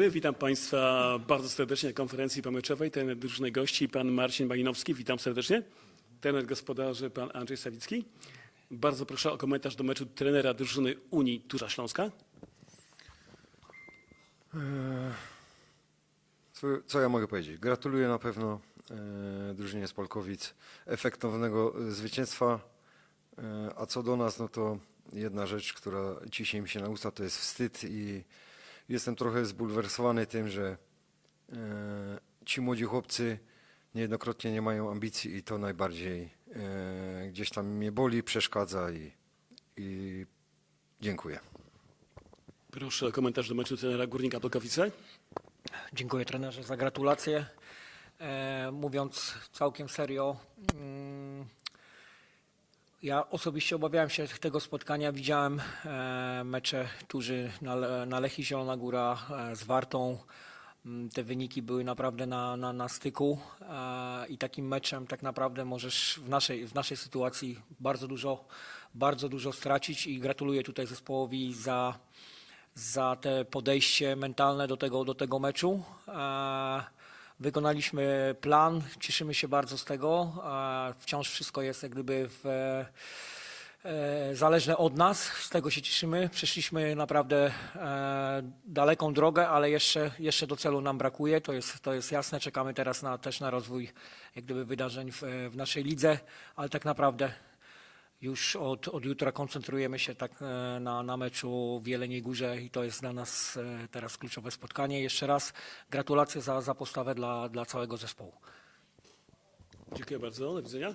dobry, witam Państwa bardzo serdecznie na konferencji pomyczowej. Trener drużyny gości, pan Marcin Malinowski, witam serdecznie. Trener gospodarzy, pan Andrzej Sawicki. Bardzo proszę o komentarz do meczu trenera drużyny Unii Turza Śląska. Co, co ja mogę powiedzieć? Gratuluję na pewno e, drużynie z Polkowic efektownego e, zwycięstwa. E, a co do nas, no to jedna rzecz, która ciśnie mi się na usta, to jest wstyd i jestem trochę zbulwersowany tym, że e, ci młodzi chłopcy niejednokrotnie nie mają ambicji i to najbardziej e, gdzieś tam mnie boli, przeszkadza i, i dziękuję. Proszę o komentarz do meczu trenera Górnika Polkowice. Dziękuję trenerze za gratulacje. E, mówiąc całkiem serio, mm, ja osobiście obawiałem się tego spotkania. Widziałem e, mecze Turzy na, na Lechii Zielona Góra e, z Wartą. Mm, Te wyniki były naprawdę na, na, na styku e, i takim meczem tak naprawdę możesz w naszej, w naszej sytuacji bardzo dużo, bardzo dużo stracić i gratuluję tutaj zespołowi za, za te podejście mentalne do tego, do tego meczu. Wykonaliśmy plan, cieszymy się bardzo z tego. Wciąż wszystko jest jak gdyby w, e, zależne od nas, z tego się cieszymy. Przeszliśmy naprawdę e, daleką drogę, ale jeszcze, jeszcze do celu nam brakuje, to jest, to jest jasne. Czekamy teraz na, też na rozwój jak gdyby wydarzeń w, w naszej lidze, ale tak naprawdę już od, od jutra koncentrujemy się tak e, na, na meczu w Jeleniej Górze i to jest dla nas e, teraz kluczowe spotkanie. Jeszcze raz gratulacje za, za postawę dla, dla całego zespołu. Dziękuję bardzo, do widzenia.